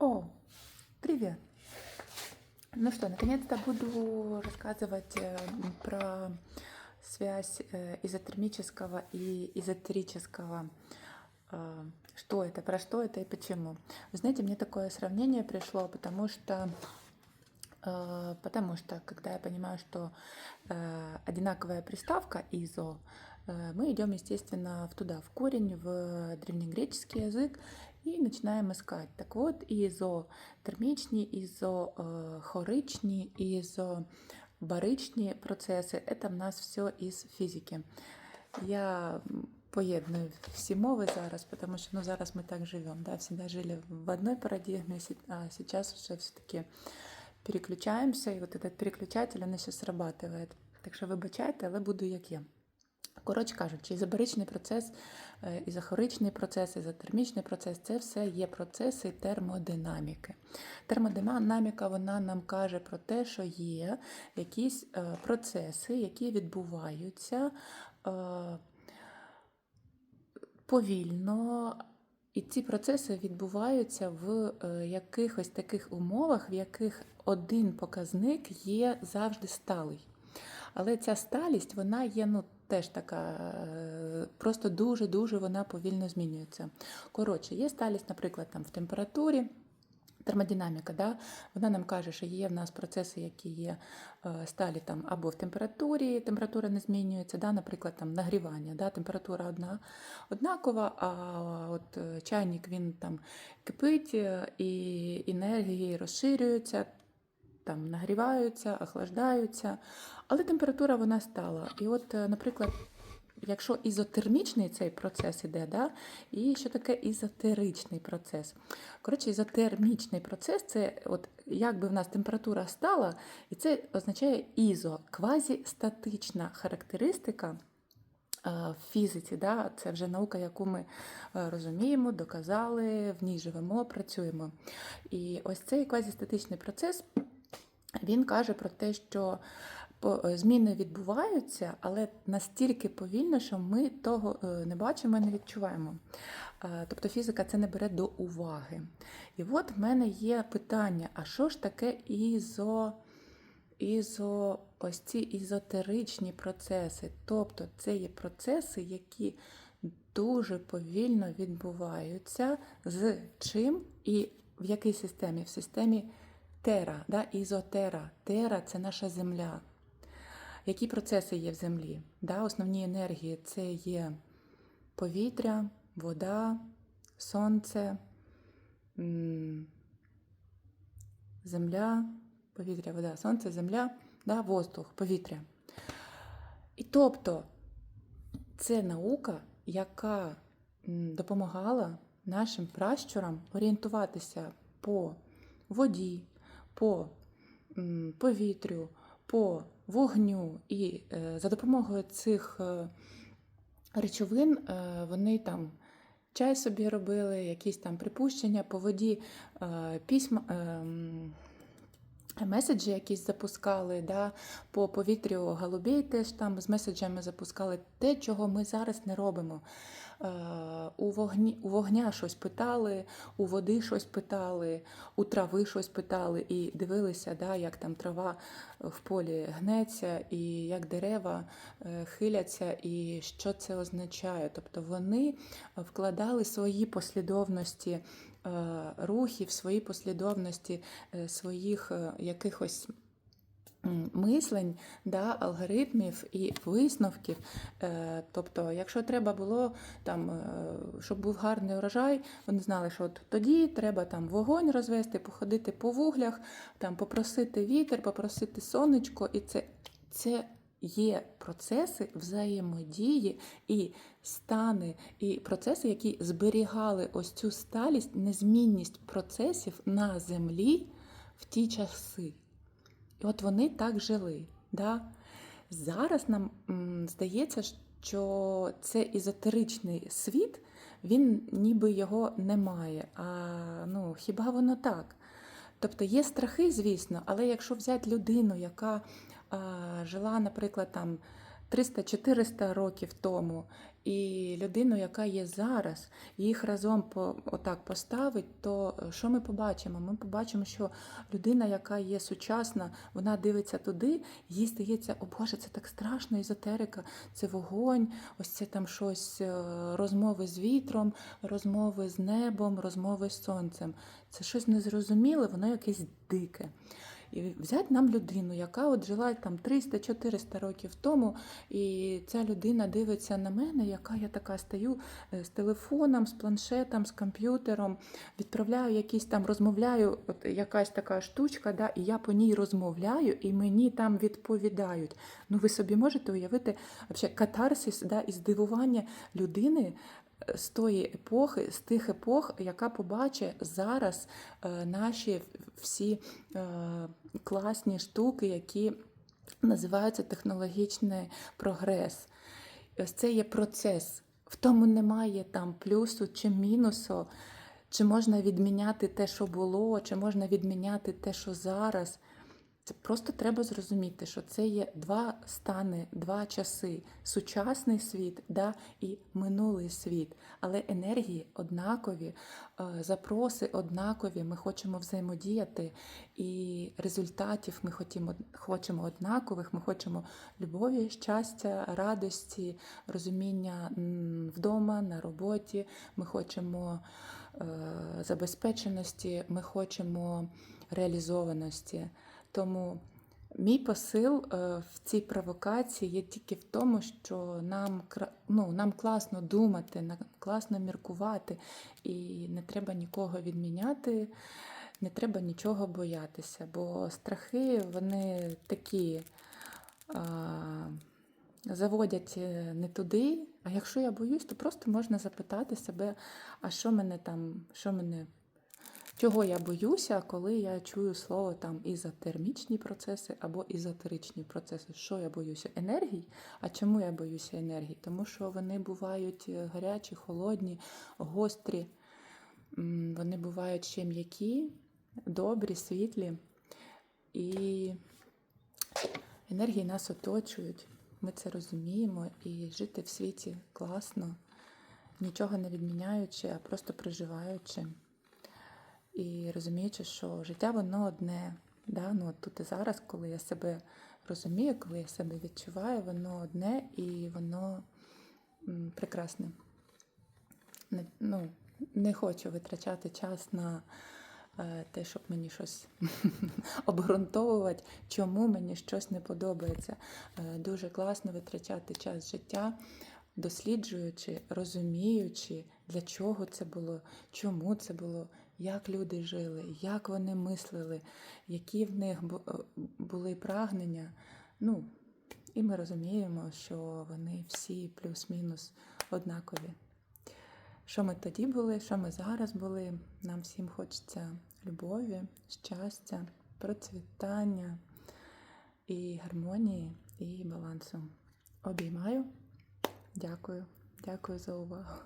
О, привет! Ну что, наконец-то буду рассказывать э, про связь э, изотермического и эзотерического. Э, Что это, про что это и почему. Вы знаете, мне такое сравнение пришло, потому что э, Потому что, когда я понимаю, что э, одинаковая приставка изо, э, мы идем, естественно, в туда, в корень, в древнегреческий язык и начинаем искать. Так вот, изотермічні, ізохоричні, ізобаричні процеси – это в нас все із фізики. Я м, поєдную всі мови зараз, тому що ну, зараз ми так живемо. Да? Всегда жили в одной парадигме, сі- а сейчас уже все-таки переключаємося, і от этот переключатель, він ще срабатывает. Так що вибачайте, але буду як є. Коротше кажучи, ізобаричний процес, е, ізохоричний процес, ізотермічний процес це все є процеси термодинаміки. Термодинаміка вона нам каже про те, що є якісь е, процеси, які відбуваються е, повільно. І ці процеси відбуваються в якихось таких умовах, в яких один показник є завжди сталий. Але ця сталість, вона є ну, теж така, е, просто дуже-дуже вона повільно змінюється. Коротше, є сталість, наприклад, там в температурі. Термодинаміка, да? вона нам каже, що є в нас процеси, які є е, сталі там або в температурі, температура не змінюється, да? наприклад, там нагрівання, да? температура одна однакова, а от е, чайник він там кипить і енергії розширюються, там нагріваються, охлаждаються, але температура вона стала. І от, е, наприклад, якщо ізотермічний цей процес іде, да? і що таке ізотеричний процес? Коротше, ізотермічний процес це от якби в нас температура стала, і це означає ізо, квазістатична характеристика. е, В фізиці, да, це вже наука, яку ми е, розуміємо, доказали, в ній живемо, працюємо. І ось цей квазістатичний процес він каже про те, що е, зміни відбуваються, але настільки повільно, що ми того е, не бачимо і не відчуваємо. Тобто фізика це не бере до уваги. І от в мене є питання: а що ж таке ізо, ізо, ось ці ізотеричні процеси? Тобто це є процеси, які дуже повільно відбуваються з чим і в якій системі? В системі Тера, да? ізотера. Тера це наша земля. Які процеси є в землі? Да? Основні енергії це є повітря, вода, сонце, земля, повітря, вода, сонце, земля, да? воздух, повітря. І тобто це наука, яка допомагала нашим пращурам орієнтуватися по воді, по повітрю, по вогню. І е, за допомогою цих е, речовин е, вони там чай собі робили, якісь там припущення по воді, письма. Меседжі якісь запускали, да, по повітрю голубей теж там з меседжами запускали те, чого ми зараз не робимо. Е, у, вогні, у вогня щось питали, у води щось питали, у трави щось питали і дивилися, да, як там трава в полі гнеться, і як дерева е, хиляться, і що це означає. Тобто вони вкладали свої послідовності е, рухів, свої послідовності е, своїх е, якихось. Мислень, да, алгоритмів і висновків. Е, Тобто, якщо треба було, там, е, щоб був гарний урожай, вони знали, що от тоді треба там вогонь розвести, походити по вуглях, там, попросити вітер, попросити сонечко, і це, це є процеси взаємодії і стани, і процеси, які зберігали ось цю сталість, незмінність процесів на землі в ті часи. І от вони так жили. Да? Зараз нам здається, що це езотеричний світ, він ніби його немає. А ну, хіба воно так? Тобто є страхи, звісно, але якщо взяти людину, яка а, жила, наприклад, там 300-400 років тому, і людину, яка є зараз, їх разом по, отак поставить, то е, що ми побачимо? Ми побачимо, що людина, яка є сучасна, вона дивиться туди, їй здається, о Боже, це так страшно, езотерика, це вогонь, ось це там щось, е, розмови з вітром, розмови з небом, розмови з сонцем. Це щось незрозуміле, воно якесь дике. І взяти нам людину, яка от жила там 300-400 років тому, і ця людина дивиться на мене, яка я така стою е, з телефоном, з планшетом, з комп'ютером, відправляю якісь там, розмовляю, от якась така штучка, да, і я по ній розмовляю, і мені там відповідають. Ну ви собі можете уявити вообще, катарсис да, і здивування людини. Е, З тої епохи, з тих епох, яка побачить зараз е, наші всі е, класні штуки, які називаються технологічний прогрес. Ось це є процес. В тому немає там плюсу чи мінусу, чи можна відміняти те, що було, чи можна відміняти те, що зараз. Це просто треба зрозуміти, що це є два стани, два часи: сучасний світ да, і минулий світ. Але енергії однакові, е, запроси однакові. Ми хочемо взаємодіяти, і результатів ми хочемо, хочемо однакових. Ми хочемо любові, щастя, радості, розуміння вдома, на роботі. Ми хочемо е, забезпеченості, ми хочемо реалізованості. Тому мій посил е, в цій провокації є тільки в тому, що нам, ну, нам класно думати, нам класно міркувати, і не треба нікого відміняти, не треба нічого боятися, бо страхи вони такі. Заводять е, не туди, а якщо я боюсь, то просто можна запитати себе, а що мене там, що мене Чого я боюся, коли я чую слово там ізотермічні процеси або ізотеричні процеси? Що я боюся? Енергій? А чому я боюся енергії? Тому що вони бувають е, гарячі, холодні, гострі, вони бувають ще м'які, добрі, світлі. І енергії нас оточують. Ми це розуміємо, і жити в світі класно, нічого не відміняючи, а просто проживаючи і розуміючи, що життя воно одне. Да? Ну, от тут і зараз, коли я себе розумію, коли я себе відчуваю, воно одне і воно прекрасне. Не, ну, не хочу витрачати час на е, те, щоб мені щось обґрунтовувати, чому мені щось не подобається. Е, дуже класно витрачати час життя, досліджуючи, розуміючи, для чого це було, чому це було, як люди жили, як вони мислили, які в них е, були прагнення. Ну, і ми розуміємо, що вони всі плюс-мінус однакові. Що ми тоді були, що ми зараз були. Нам всім хочеться любові, щастя, процвітання і гармонії, і балансу. Обіймаю. Дякую. Дякую за увагу.